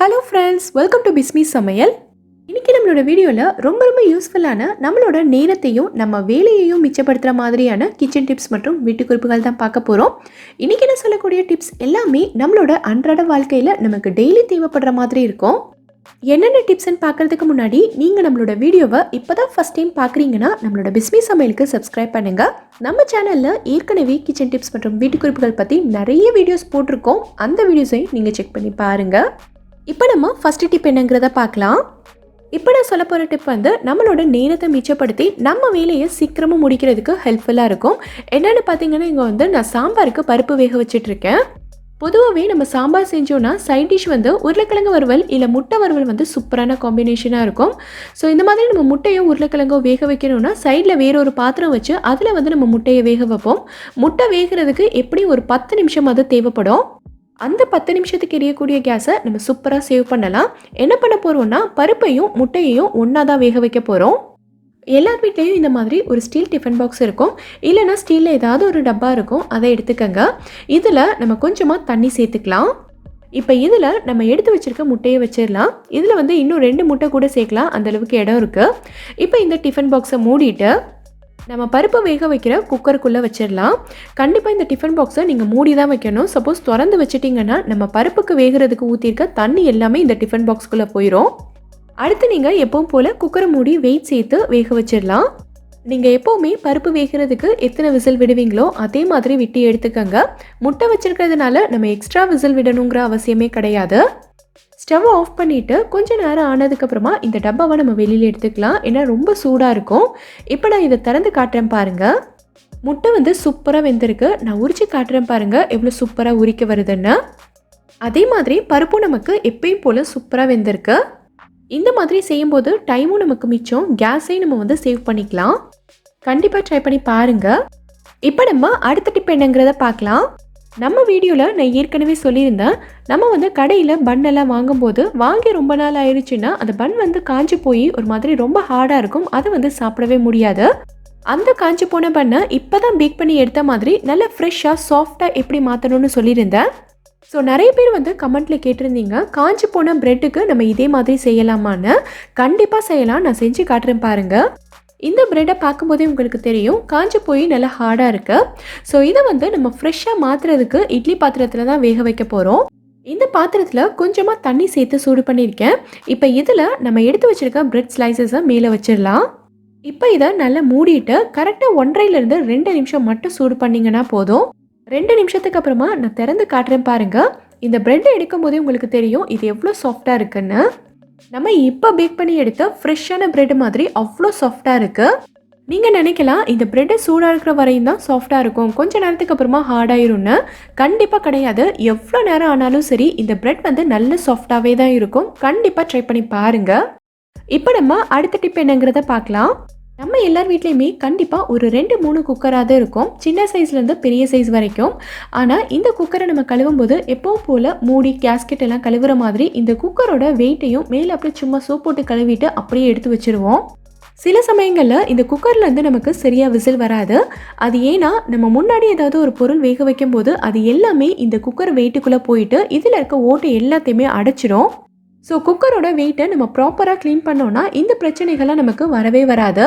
Hello friends welcome to Bismi சமையல் இன்றைக்கி நம்மளோட வீடியோவில் ரொம்ப ரொம்ப யூஸ்ஃபுல்லான நம்மளோட நேரத்தையும் நம்ம வேலையையும் மிச்சப்படுத்துகிற மாதிரியான கிச்சன் டிப்ஸ் மற்றும் வீட்டு குறிப்புகள் தான் பார்க்க போகிறோம் இன்றைக்கி நான் சொல்லக்கூடிய டிப்ஸ் எல்லாமே நம்மளோட அன்றாட வாழ்க்கையில் நமக்கு டெய்லி தேவைப்படுற மாதிரி இருக்கும். என்னென்ன டிப்ஸ்ன்னு பார்க்கறதுக்கு முன்னாடி நீங்கள் நம்மளோட வீடியோவை இப்போ தான் ஃபஸ்ட் டைம் பார்க்குறீங்கன்னா நம்மளோட பிஸ்மி சமையலுக்கு சப்ஸ்கிரைப் பண்ணுங்கள் நம்ம சேனலில் ஏற்கனவே கிச்சன் டிப்ஸ் மற்றும் வீட்டு குறிப்புகள் பற்றி நிறைய வீடியோஸ் போட்டிருக்கோம். அந்த வீடியோஸையும் நீங்கள் செக் பண்ணி பாருங்கள் இப்போ நம்ம ஃபஸ்ட்டு டிப் என்னங்கிறத பார்க்கலாம். இப்போ நான் சொல்ல போகிற டிப் வந்து நம்மளோட நேரத்தை மிச்சப்படுத்தி நம்ம வேலையை சீக்கிரமாக முடிக்கிறதுக்கு ஹெல்ப்ஃபுல்லாக இருக்கும். என்னென்னு பார்த்தீங்கன்னா இங்கே வந்து நான் சாம்பாருக்கு பருப்பு வேக வச்சிட்ருக்கேன். பொதுவாகவே நம்ம சாம்பார் செஞ்சோன்னா சைட் டிஷ் வந்து உருளைக்கிழங்கு வறுவல் இல்லை முட்டை வறுவல் வந்து சூப்பரான காம்பினேஷனாக இருக்கும். ஸோ இந்த மாதிரி நம்ம முட்டையோ உருளைக்கிழங்கோ வேக வைக்கணும்னா சைடில் வேற ஒரு பாத்திரம் வச்சு அதில் வந்து நம்ம முட்டையை வேக வைப்போம். முட்டை வேகிறதுக்கு எப்படியும் ஒரு பத்து நிமிஷம் அது தேவைப்படும்? அந்த பத்து நிமிஷத்துக்கு எரியக்கூடிய கேஸை நம்ம சூப்பராக சேவ் பண்ணலாம். என்ன பண்ண போகிறோம்னா பருப்பையும் முட்டையையும் ஒன்றா தான் வேக வைக்க போகிறோம் எல்லார் வீட்லேயும் இந்த மாதிரி ஒரு ஸ்டீல் டிஃபன் பாக்ஸ் இருக்கும். இல்லைன்னா ஸ்டீலில் ஏதாவது ஒரு டப்பா இருக்கும். அதை எடுத்துக்கங்க. இதில் நம்ம கொஞ்சமாக தண்ணி சேர்த்துக்கலாம். இப்போ இதில் நம்ம எடுத்து வச்சிருக்க முட்டையை வச்சிடலாம். இதில் வந்து இன்னும் ரெண்டு முட்டை கூட சேர்க்கலாம். அந்த அளவுக்கு இடம் இருக்குது இப்போ இந்த டிஃபன் பாக்ஸை மூடிட்டு நம்ம பருப்பு வேக வைக்கிற குக்கருக்குள்ளே வச்சிடலாம். கண்டிப்பாக இந்த டிஃபன் பாக்ஸை நீங்கள் மூடி தான் வைக்கணும். சப்போஸ் திறந்து வச்சிட்டிங்கன்னா நம்ம பருப்புக்கு வேகிறதுக்கு ஊற்றிருக்க தண்ணி எல்லாமே இந்த டிஃபன் பாக்ஸ்குள்ளே போயிடும் அடுத்து நீங்கள் எப்பவும் போல் குக்கரை மூடி வெயிட் சேர்த்து வேக வச்சிடலாம். நீங்கள் எப்போவுமே பருப்பு வேகிறதுக்கு எத்தனை விசில் விடுவீங்களோ அதே மாதிரி விட்டு எடுத்துக்கங்க. முட்டை வச்சுருக்கிறதுனால நம்ம எக்ஸ்ட்ரா விசில் விடணுங்கிற அவசியமே கிடையாது. ஸ்டவ் ஆஃப் பண்ணிவிட்டு கொஞ்ச நேரம் ஆனதுக்கப்புறமா இந்த டப்பாவை நம்ம வெளியில் எடுத்துக்கலாம். ஏன்னா ரொம்ப சூடாக இருக்கும். இப்போ நான் இதை திறந்து காட்டுறேன் பாருங்கள் முட்டை வந்து சூப்பராக வெந்திருக்கு. நான் உரிச்சு காட்டுறேன் பாருங்கள் எவ்வளோ சூப்பராக உரிக்க வருதுன்னு. அதே மாதிரி பருப்பும் நமக்கு எப்பயும் போல் சூப்பராக வெந்திருக்கு. இந்த மாதிரி செய்யும்போது டைமும் நமக்கு மிச்சம். கேஸையும் நம்ம வந்து சேவ் பண்ணிக்கலாம். கண்டிப்பாக ட்ரை பண்ணி பாருங்கள் இப்போ நம்ம அடுத்த டிப் என்னங்கிறத பார்க்கலாம். நம்ம வீடியோவில் நான் ஏற்கனவே சொல்லியிருந்தேன் நம்ம வந்து கடையில் பண்ணெல்லாம் வாங்கும்போது வாங்கி ரொம்ப நாள் ஆயிடுச்சுன்னா அந்த பன் வந்து காஞ்சி போய் ஒரு மாதிரி ரொம்ப ஹார்டாக இருக்கும் அதை வந்து சாப்பிடவே முடியாது. அந்த காஞ்சி போன பண்ணை இப்போ தான் பேக் பண்ணி எடுத்த மாதிரி நல்லா ஃப்ரெஷ்ஷாக சாஃப்டாக எப்படி மாற்றணும்னு சொல்லியிருந்தேன். ஸோ நிறைய பேர் வந்து கமெண்ட்டில் கேட்டிருந்தீங்க காஞ்சி போன ப்ரெட்டுக்கு நம்ம இதே மாதிரி செய்யலாமான்னு? கண்டிப்பாக செய்யலாம் நான் செஞ்சு காட்டுறேன் பாருங்கள் இந்த ப்ரெட்டை பார்க்கும்போதே உங்களுக்கு தெரியும் காஞ்சி போய் நல்லா ஹார்டாக இருக்குது ஸோ இதை வந்து நம்ம ஃப்ரெஷ்ஷாக மாற்றுறதுக்கு இட்லி பாத்திரத்தில் தான் வேக வைக்க போகிறோம் இந்த பாத்திரத்தில் கொஞ்சமாக தண்ணி சேர்த்து சூடு பண்ணியிருக்கேன். இப்போ இதில் நம்ம எடுத்து வச்சுருக்க ப்ரெட் ஸ்லைசஸை மேலே வச்சிடலாம். இப்போ இதை நல்லா மூடிட்டு கரெக்டாக ஒன்றரைலேருந்து ரெண்டு நிமிஷம் மட்டும் சூடு பண்ணிங்கன்னா போதும். ரெண்டு நிமிஷத்துக்கு அப்புறமா நான் திறந்து காட்டுறேன் பாருங்கள் இந்த ப்ரெட்டை எடுக்கும் போதே உங்களுக்கு தெரியும் இது எவ்வளோ சாஃப்டாக இருக்குன்னு. நம்ம இப்போ பேக் பண்ணி எடுத்த ஃப்ரெஷ்ஷான பிரெட் மாதிரி அவ்வளோ சாஃப்டாக இருக்குது நீங்கள் நினைக்கலாம் இந்த பிரெட்டை சூடாக இருக்கிற வரையும் தான் சாஃப்டாக இருக்கும். கொஞ்ச நேரத்துக்கு அப்புறமா ஹார்டாயிரும்னு கண்டிப்பாக கிடையாது. எவ்வளோ நேரம் ஆனாலும் சரி இந்த ப்ரெட் வந்து நல்ல சாஃப்டாகவே தான் இருக்கும். கண்டிப்பாக ட்ரை பண்ணி பாருங்கள் இப்போ நம்ம அடுத்த டிப் என்னங்கிறத பார்க்கலாம். நம்ம எல்லார் வீட்லேயுமே கண்டிப்பாக ஒரு ரெண்டு மூணு குக்கராக தான் இருக்கும். சின்ன சைஸ்லேருந்து பெரிய சைஸ் வரைக்கும். ஆனால் இந்த குக்கரை நம்ம கழுவும் போது எப்போ போல் மூடி கேஸ்கெட் எல்லாம் கழுவுற மாதிரி இந்த குக்கரோட வெயிட்டையும் மேலே அப்படியே சும்மா சோப் போட்டு கழுவிட்டு அப்படியே எடுத்து வச்சுருவோம். சில சமயங்களில் இந்த குக்கர்லேருந்து நமக்கு சரியாக விசில் வராது. அது ஏன்னா நம்ம முன்னாடி ஏதாவது ஒரு பொருள் வேக வைக்கும் போது அது எல்லாமே இந்த குக்கர் வெயிட்டுக்குள்ளே போயிட்டு இதில் இருக்க ஓட்டை எல்லாத்தையுமே அடைச்சிடும். ஸோ குக்கரோட வெயிட்டை நம்ம ப்ராப்பராக க்ளீன் பண்ணோன்னா இந்த பிரச்சனைகள்லாம் நமக்கு வரவே வராது.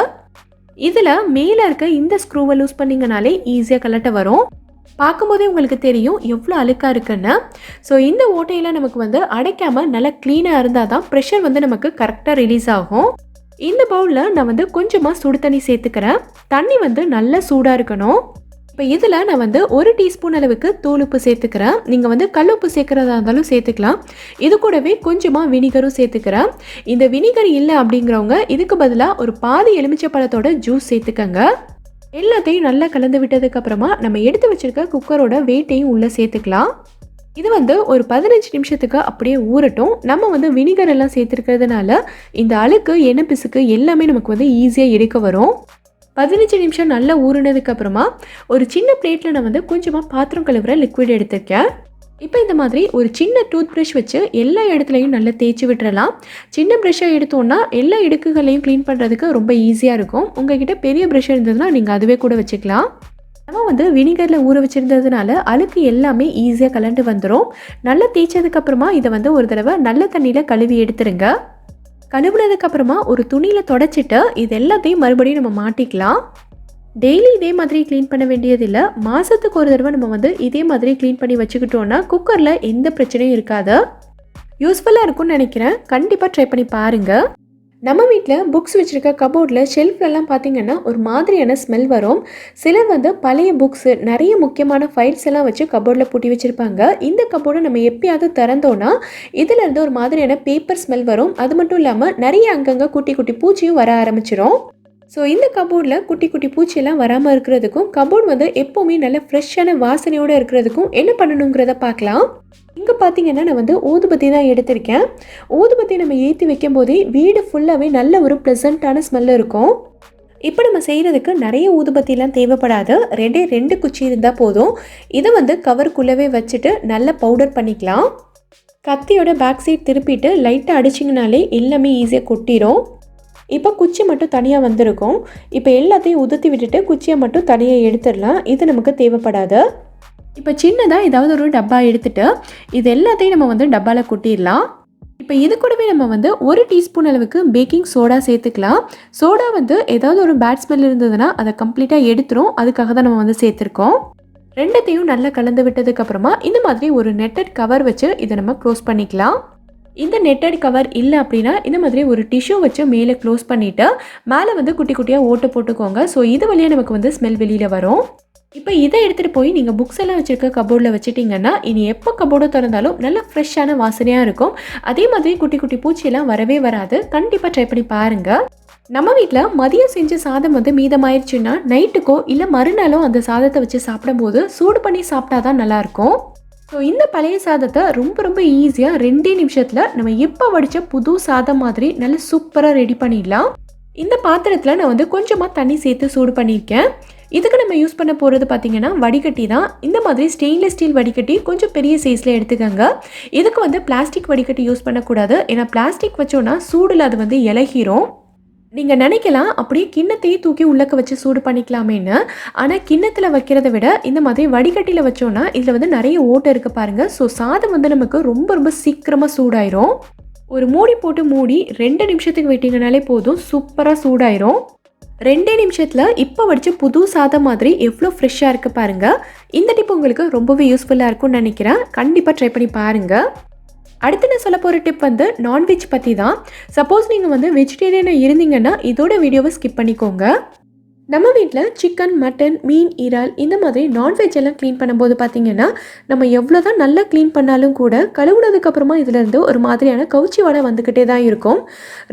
இதில் மேலே இருக்க இந்த ஸ்க்ரூவை லூஸ் பண்ணிங்கனாலே ஈஸியாக கலட்ட வரும். பார்க்கும்போதே உங்களுக்கு தெரியும் எவ்வளோ அழுக்காக இருக்குன்னு. ஸோ இந்த ஓட்டையில் நமக்கு வந்து அடைக்காமல் நல்லா க்ளீனாக இருந்தால் தான் ப்ரெஷர் வந்து நமக்கு கரெக்டாக ரிலீஸ் ஆகும். இந்த பவுலில் நான் வந்து கொஞ்சமாக சுடு தண்ணி சேர்த்துக்கிறேன். தண்ணி வந்து நல்லா சூடாக இருக்கணும். இப்போ இதில் நான் வந்து ஒரு டீஸ்பூன் அளவுக்கு தூள் உப்பு சேர்த்துக்கிறேன். நீங்கள் வந்து கல் உப்பு சேர்க்குறதா இருந்தாலும் சேர்த்துக்கலாம். இது கூடவே கொஞ்சமாக வினிகரும் சேர்த்துக்கிறேன். இந்த வினிகர் இல்லை அப்படிங்கிறவங்க இதுக்கு பதிலாக ஒரு பாதி எலுமிச்சை பழத்தோட ஜூஸ் சேர்த்துக்கங்க. எல்லாத்தையும் நல்லா கலந்து விட்டதுக்கப்புறமா நம்ம எடுத்து வச்சிருக்க குக்கரோட வெயிட்டையும் உள்ளே சேர்த்துக்கலாம். இது வந்து ஒரு பதினஞ்சு நிமிஷத்துக்கு அப்படியே ஊறட்டும். நம்ம வந்து வினிகர் எல்லாம் சேர்த்துருக்கிறதுனால இந்த அழுக்கு எண்ணெய் பிசுக்கு எல்லாமே நமக்கு வந்து ஈஸியாக எடுக்க வரும். பதினஞ்சு நிமிஷம் நல்லா ஊறினதுக்கு அப்புறமா ஒரு சின்ன பிளேட்டில் நான் வந்து கொஞ்சமாக பாத்திரம் கழுவுற லிக்விட் எடுத்திருக்கேன். இப்போ இந்த மாதிரி ஒரு சின்ன டூத் ப்ரஷ் வச்சு எல்லா இடத்துலையும் நல்லா தேய்ச்சி விட்டுறலாம். சின்ன ப்ரஷ்ஷை எடுத்தோன்னா எல்லா இடுக்குகளையும் க்ளீன் பண்ணுறதுக்கு ரொம்ப ஈஸியாக இருக்கும். உங்ககிட்ட பெரிய ப்ரஷ் இருந்ததுன்னா நீங்கள் அதுவே கூட வச்சுக்கலாம். நம்ம வந்து வினிகரில் ஊற வச்சுருந்ததுனால அழுக்கு எல்லாமே ஈஸியாக கலண்டு வந்துடும் நல்லா தேய்ச்சதுக்கப்புறமா இதை வந்து ஒரு தடவை நல்ல தண்ணியில் கழுவி எடுத்துருங்க. கழுவுனதுக்கப்புறமா ஒரு துணியில் தொடச்சிட்டு இது எல்லாத்தையும் மறுபடியும் நம்ம மாட்டிக்கலாம். டெய்லி இதே மாதிரி க்ளீன் பண்ண வேண்டியதில்லை. மாதத்துக்கு ஒரு தடவை நம்ம வந்து இதே மாதிரி க்ளீன் பண்ணி வச்சுக்கிட்டோன்னா குக்கரில் எந்த பிரச்சனையும் இருக்காது. யூஸ்ஃபுல்லாக இருக்கும்னு நினைக்கிறேன். கண்டிப்பாக ட்ரை பண்ணி பாருங்கள் நம்ம வீட்டில் புக்ஸ் வச்சுருக்க கபோர்டில் ஷெல்ஃப்லலாம் பார்த்தீங்கன்னா ஒரு மாதிரியான ஸ்மெல் வரும். சிலர் வந்து பழைய புக்ஸு நிறைய முக்கியமான ஃபைல்ஸ் எல்லாம் வச்சு கபோர்டில் பூட்டி வச்சுருப்பாங்க. இந்த கபோர்டை நம்ம எப்பயாவது திறந்தோன்னா இதிலேருந்து ஒரு மாதிரியான பேப்பர் ஸ்மெல் வரும். அது மட்டும் இல்லாமல் நிறைய அங்கங்கே குட்டி குட்டி பூச்சியும் வர ஆரம்பிச்சிடும் ஸோ இந்த கபோர்டில் குட்டி குட்டி பூச்சியெல்லாம் வராமல் இருக்கிறதுக்கும் கபோர்ட் வந்து எப்போவுமே நல்ல ஃப்ரெஷ்ஷான வாசனையோடு இருக்கிறதுக்கும் என்ன பண்ணணுங்கிறத பார்க்கலாம். இங்கே பார்த்தீங்கன்னா நான் வந்து ஊதுபத்தி தான் எடுத்திருக்கேன். ஊதுபத்தி நம்ம ஏற்றி வைக்கும் போதே வீடு ஃபுல்லாகவே நல்ல ஒரு ப்ளசண்ட்டான ஸ்மெல் இருக்கும். இப்போ நம்ம செய்கிறதுக்கு நிறைய ஊதுபத்திலாம் தேவைப்படாது. ரெண்டே ரெண்டு குச்சி இருந்தால் போதும். இதை வந்து கவருக்குள்ளவே வச்சுட்டு நல்லா பவுடர் பண்ணிக்கலாம். கத்தியோட பேக் சைட் திருப்பிட்டு லைட்டாக அடிச்சிங்கனாலே எல்லாமே ஈஸியாக கொட்டிடும் இப்போ குச்சி மட்டும் தனியாக வந்திருக்கும். இப்போ எல்லாத்தையும் உதுத்தி விட்டுட்டு குச்சியை மட்டும் தனியாக எடுத்துடலாம். இது நமக்கு தேவைப்படாது. இப்போ சின்னதாக ஏதாவது ஒரு டப்பா எடுத்துட்டு இது எல்லாத்தையும் நம்ம வந்து டப்பாவில் கொட்டிடலாம். இப்போ இது கூடவே நம்ம வந்து ஒரு டீஸ்பூன் அளவுக்கு பேக்கிங் சோடா சேர்த்துக்கலாம். சோடா வந்து ஏதாவது ஒரு பேட் ஸ்மெல் இருந்ததுன்னா அதை கம்ப்ளீட்டாக எடுத்துரும். அதுக்காக தான் நம்ம வந்து சேர்த்துருக்கோம். ரெண்டத்தையும் நல்லா கலந்து விட்டதுக்கப்புறமா இந்த மாதிரி ஒரு நெட்டட் கவர் வச்சு இதை நம்ம க்ளோஸ் பண்ணிக்கலாம். இந்த நெட்டட் கவர் இல்லை அப்படின்னா இந்த மாதிரி ஒரு டிஷ்யூ வச்சு மேலே க்ளோஸ் பண்ணிவிட்டு மேலே வந்து குட்டி குட்டியாக ஓட்டை போட்டுக்கோங்க. ஸோ இது வழியாக நமக்கு வந்து ஸ்மெல் வெளியில் வரும். இப்போ இதை எடுத்துகிட்டு போய் நீங்கள் புக்ஸ் எல்லாம் வச்சுருக்க கபோர்டில் வச்சுட்டிங்கன்னா இனி எப்போ கபோர்டு திறந்தாலும் நல்ல ஃப்ரெஷ்ஷான வாசனையாக இருக்கும். அதே மாதிரி குட்டி குட்டி பூச்சியெல்லாம் வரவே வராது. கண்டிப்பாக ட்ரை பண்ணி பாருங்கள் நம்ம வீட்டில் மதியம் செஞ்ச சாதம் வந்து மீதமாயிருச்சுன்னா நைட்டுக்கோ இல்லை மறுநாளோ அந்த சாதத்தை வச்சு சாப்பிடும்போது சூடு பண்ணி சாப்பிட்டா தான் நல்லாயிருக்கும் ஸோ இந்த பழைய சாதத்தை ரொம்ப ரொம்ப ஈஸியாக ரெண்டே நிமிஷத்தில் நம்ம எப்போ வடித்த புது சாதம் மாதிரி நல்ல சூப்பராக ரெடி பண்ணிடலாம். இந்த பாத்திரத்தில் நான் வந்து கொஞ்சமாக தண்ணி சேர்த்து சூடு பண்ணியிருக்கேன். இதுக்கு நம்ம யூஸ் பண்ண போகிறது பார்த்தீங்கன்னா வடிகட்டி தான். இந்த மாதிரி ஸ்டெயின்லெஸ் ஸ்டீல் வடிகட்டி கொஞ்சம் பெரிய சைஸில் எடுத்துக்கோங்க. இதுக்கு வந்து பிளாஸ்டிக் வடிகட்டி யூஸ் பண்ணக்கூடாது. ஏன்னா பிளாஸ்டிக் வச்சோன்னா சூடில் அது வந்து இலகிரும். நீங்கள் நினைக்கலாம் அப்படியே கிண்ணத்தையே தூக்கி உள்ளக்க வச்சு சூடு பண்ணிக்கலாமேன்னு. ஆனால் கிண்ணத்தில் வைக்கிறத விட இந்த மாதிரி வடிகட்டியில் வச்சோன்னா இதில் வந்து நிறைய ஓட்டை இருக்குது பாருங்கள் ஸோ சாதம் வந்து நமக்கு ரொம்ப ரொம்ப சீக்கிரமாக சூடாயிரும். ஒரு மூடி போட்டு மூடி ரெண்டு நிமிஷத்துக்கு விட்டிங்கனாலே போதும் சூப்பராக சூடாயிரும். ரெண்டே நிமிஷத்தில் இப்போ வடித்த புது சாதம் மாதிரி எவ்வளோ ஃப்ரெஷ்ஷாக இருக்குது பாருங்கள் இந்த டிப் உங்களுக்கு ரொம்பவே யூஸ்ஃபுல்லாக இருக்கும்னு நினைக்கிறேன். கண்டிப்பாக ட்ரை பண்ணி பாருங்கள் அடுத்து நான் சொல்ல போகிற டிப் வந்து நான்வெஜ் பற்றி தான் சப்போஸ் நீங்கள் வந்து வெஜிடேரியனாக இருந்தீங்கன்னா இதோட வீடியோவை ஸ்கிப் பண்ணிக்கோங்க. நம்ம வீட்டில் சிக்கன் மட்டன் மீன் இறால் இந்த மாதிரி நான்வெஜ் எல்லாம் க்ளீன் பண்ணும்போது பார்த்தீங்கன்னா நம்ம எவ்வளோ தான் நல்லா க்ளீன் பண்ணாலும் கூட கழுவுனதுக்கப்புறமா இதுலேருந்து ஒரு மாதிரியான கவுச்சி வடை வந்துக்கிட்டே தான் இருக்கும்.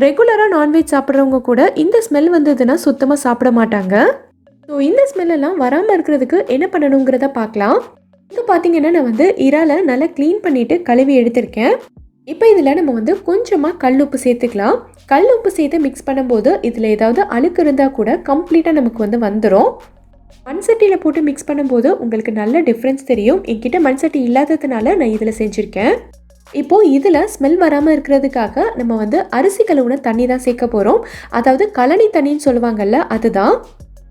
ரெகுலராக நான்வெஜ் சாப்பிட்றவங்க கூட இந்த ஸ்மெல் வந்ததுன்னா சுத்தமாக சாப்பிட மாட்டாங்க. ஸோ இந்த ஸ்மெல்லெல்லாம் வராமல் இருக்கிறதுக்கு என்ன பண்ணணுங்கிறத பார்க்கலாம் இப்போ பார்த்தீங்கன்னா நான் வந்து இறாலை நல்லா க்ளீன் பண்ணிவிட்டு கழுவி எடுத்திருக்கேன். இப்போ இதில் நம்ம வந்து கொஞ்சமாக கல் உப்பு சேர்த்துக்கலாம். கல் உப்பு சேர்த்து மிக்ஸ் பண்ணும்போது இதில் ஏதாவது அழுக்கு இருந்தால் கூட கம்ப்ளீட்டாக நமக்கு வந்து வந்துடும் மண் சட்டியில் போட்டு மிக்ஸ் பண்ணும்போது உங்களுக்கு நல்ல டிஃப்ரென்ஸ் தெரியும். என்கிட்ட மண் சட்டி இல்லாததுனால நான் இதில் செஞ்சுருக்கேன். இப்போது இதில் ஸ்மெல் வராமல் இருக்கிறதுக்காக நம்ம வந்து அரிசி கழுவுன தண்ணி தான் சேர்க்க போகிறோம் அதாவது கழனி தண்ணின்னு சொல்லுவாங்கல்ல அதுதான்.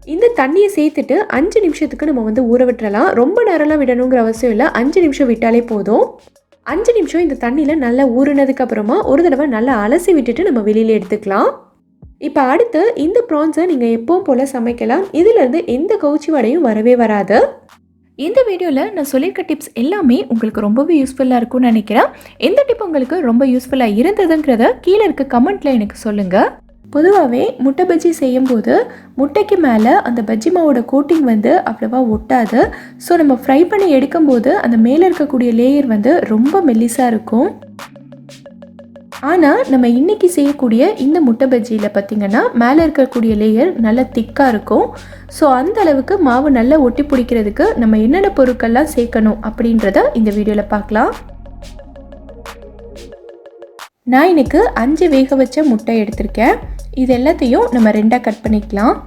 இந்த தண்ணியை சேர்த்துட்டு அஞ்சு நிமிஷத்துக்கு நம்ம வந்து ஊற விட்டுறலாம். ரொம்ப நேரம்லாம் விடணுங்கிற அவசியம் இல்லை. அஞ்சு நிமிஷம் விட்டாலே போதும். அஞ்சு நிமிஷம் இந்த தண்ணியில் நல்லா ஊறினதுக்கு அப்புறமா ஒரு தடவை நல்லா அலசி விட்டுட்டு நம்ம வெளியில் எடுத்துக்கலாம். இப்போ அடுத்து இந்த ப்ரான்ஸை நீங்கள் எப்பவும் போல் சமைக்கலாம்? இதிலேருந்து எந்த கவுச்சி வடையும் வரவே வராது. இந்த வீடியோவில் நான் சொல்லியிருக்க டிப்ஸ் எல்லாமே உங்களுக்கு ரொம்பவே யூஸ்ஃபுல்லாக இருக்கும்னு நினைக்கிறேன். எந்த டிப் உங்களுக்கு ரொம்ப யூஸ்ஃபுல்லாக இருந்ததுங்கிறத கீழே இருக்க கமெண்ட்டில் எனக்கு சொல்லுங்கள் பொதுவாகவே முட்டை பஜ்ஜி செய்யும்போது முட்டைக்கு மேலே அந்த பஜ்ஜி மாவோட கோட்டிங் வந்து அவ்வளோவா ஒட்டாது. ஸோ நம்ம ஃப்ரை பண்ணி எடுக்கும்போது அந்த மேலே இருக்கக்கூடிய லேயர் வந்து ரொம்ப மெல்லிஸாக இருக்கும். ஆனால் நம்ம இன்னைக்கு செய்யக்கூடிய இந்த முட்டை பஜ்ஜியில் பார்த்திங்கன்னா மேலே இருக்கக்கூடிய லேயர் நல்லா திக்காக இருக்கும். ஸோ அந்த அளவுக்கு மாவு நல்லா ஒட்டி பிடிக்கிறதுக்கு நம்ம என்னென்ன பொருட்கள்லாம் சேர்க்கணும் அப்படின்றத இந்த வீடியோவில் பார்க்கலாம் நான் இன்னைக்கு அஞ்சு வேக வச்ச முட்டை எடுத்திருக்கேன். இது எல்லாத்தையும் நம்ம ரெண்டாக கட் பண்ணிக்கலாம்.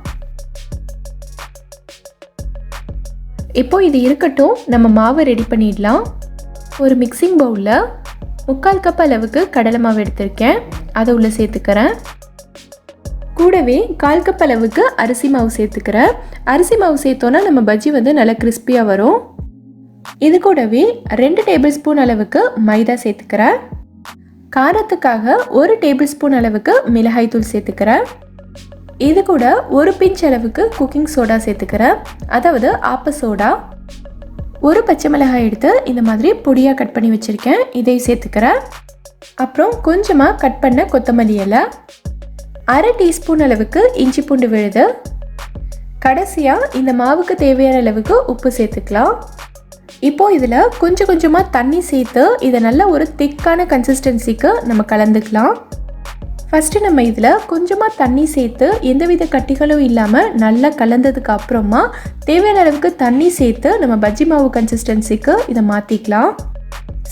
இப்போ இது இருக்கட்டும் நம்ம மாவை ரெடி பண்ணிடலாம். ஒரு மிக்சிங் பவுலில் முக்கால் கப் அளவுக்கு கடலை மாவு எடுத்திருக்கேன். அதை உள்ளே சேர்த்துக்கிறேன். கூடவே கால் கப் அளவுக்கு அரிசி மாவு சேர்த்துக்கிறேன். அரிசி மாவு சேர்த்தோன்னா நம்ம பஜ்ஜி வந்து நல்லா கிறிஸ்பியாக வரும். இது கூடவே ரெண்டு டேபிள் ஸ்பூன் அளவுக்கு மைதா சேர்த்துக்கிறேன். காரத்துக்காக ஒரு டேபிள் ஸ்பூன் அளவுக்கு மிளகாய் தூள் சேர்த்துக்கிறேன். இது கூட ஒரு பிஞ்ச் அளவுக்கு குக்கிங் சோடா சேர்த்துக்கிறேன். அதாவது ஆப்ப சோடா. ஒரு பச்சை மிளகாய் எடுத்து இந்த மாதிரி பொடியாக கட் பண்ணி வச்சுருக்கேன். இதையும் சேர்த்துக்கிறேன். அப்புறம் கொஞ்சமாக கட் பண்ண கொத்தமல்லி இலை. அரை டீஸ்பூன் அளவுக்கு இஞ்சி பூண்டு விழுது. கடைசியாக இந்த மாவுக்கு தேவையான அளவுக்கு உப்பு சேர்த்துக்கலாம். இப்போ இதில் கொஞ்சம் கொஞ்சமாக தண்ணி சேர்த்து இதை நல்ல ஒரு திக்கான கன்சிஸ்டன்சிக்கு நம்ம கலந்துக்கலாம். ஃபஸ்ட்டு நம்ம இதில் கொஞ்சமாக தண்ணி சேர்த்து எந்தவித கட்டிகளும் இல்லாமல் நல்லா கலந்ததுக்கு அப்புறமா தேவையான அளவுக்கு தண்ணி சேர்த்து நம்ம பஜ்ஜி மாவு கன்சிஸ்டன்சிக்கு இதை மாற்றிக்கலாம்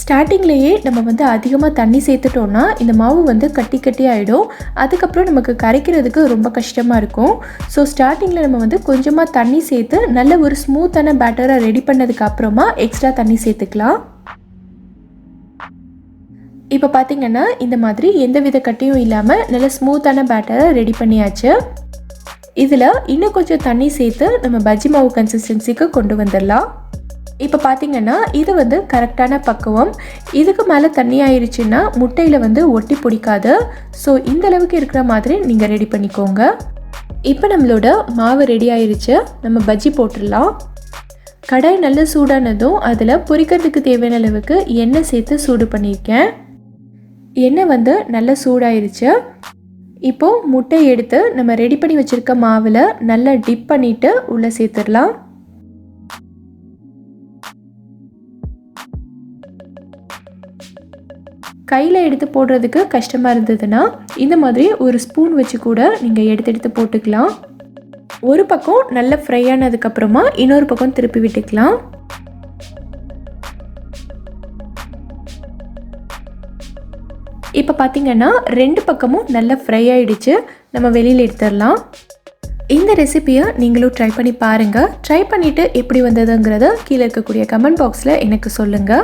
ஸ்டார்டிங்லேயே நம்ம வந்து அதிகமாக தண்ணி சேர்த்துட்டோன்னா இந்த மாவு வந்து கட்டி கட்டி ஆகிடும் அதுக்கப்புறம் நமக்கு கரைக்கிறதுக்கு ரொம்ப கஷ்டமாக இருக்கும். ஸோ ஸ்டார்டிங்கில் நம்ம வந்து கொஞ்சமாக தண்ணி சேர்த்து நல்ல ஒரு ஸ்மூத்தான பேட்டரை ரெடி பண்ணதுக்கு அப்புறமா எக்ஸ்ட்ரா தண்ணி சேர்த்துக்கலாம். இப்போ பார்த்தீங்கன்னா இந்த மாதிரி எந்த வித கட்டியும் இல்லாமல் நல்ல ஸ்மூத்தான பேட்டரை ரெடி பண்ணியாச்சு. இதில் இன்னும் கொஞ்சம் தண்ணி சேர்த்து நம்ம பஜ்ஜி மாவு கன்சிஸ்டன்சிக்கு கொண்டு வந்துடலாம். இப்போ பார்த்தீங்கன்னா இது வந்து கரெக்டான பக்குவம். இதுக்கு மேலே தண்ணி ஆயிடுச்சுன்னா முட்டையில் வந்து ஒட்டி பிடிக்காது. ஸோ இந்த அளவுக்கு இருக்கிற மாதிரி நீங்கள் ரெடி பண்ணிக்கோங்க. இப்போ நம்மளோட மாவு ரெடி ஆயிடுச்சு நம்ம பஜ்ஜி போட்டுடலாம். கடாய் நல்ல சூடானதும் அதில் பொரிக்கிறதுக்கு தேவையான அளவுக்கு எண்ணெய் சேர்த்து சூடு பண்ணியிருக்கேன். எண்ணெய் வந்து நல்லா சூடாயிருச்சு. இப்போது முட்டை எடுத்து நம்ம ரெடி பண்ணி வச்சுருக்க மாவில் நல்லா டிப் பண்ணிவிட்டு உள்ளே சேர்த்துடலாம். கையில் எடுத்து போடுறதுக்கு கஷ்டமாக இருந்ததுன்னா இந்த மாதிரி ஒரு ஸ்பூன் வச்சு கூட நீங்கள் எடுத்து எடுத்து போட்டுக்கலாம். ஒரு பக்கம் நல்லா ஃப்ரை ஆனதுக்கப்புறமா இன்னொரு பக்கம் திருப்பி விட்டுக்கலாம். இப்போ பார்த்தீங்கன்னா ரெண்டு பக்கமும் நல்லா ஃப்ரை ஆகிடுச்சு நம்ம வெளியில் எடுத்துடலாம். இந்த ரெசிப்பியை நீங்களும் ட்ரை பண்ணி பாருங்கள் ட்ரை பண்ணிவிட்டு எப்படி வந்ததுங்கிறத கீழே இருக்கக்கூடிய கமெண்ட் பாக்ஸில் எனக்கு சொல்லுங்கள்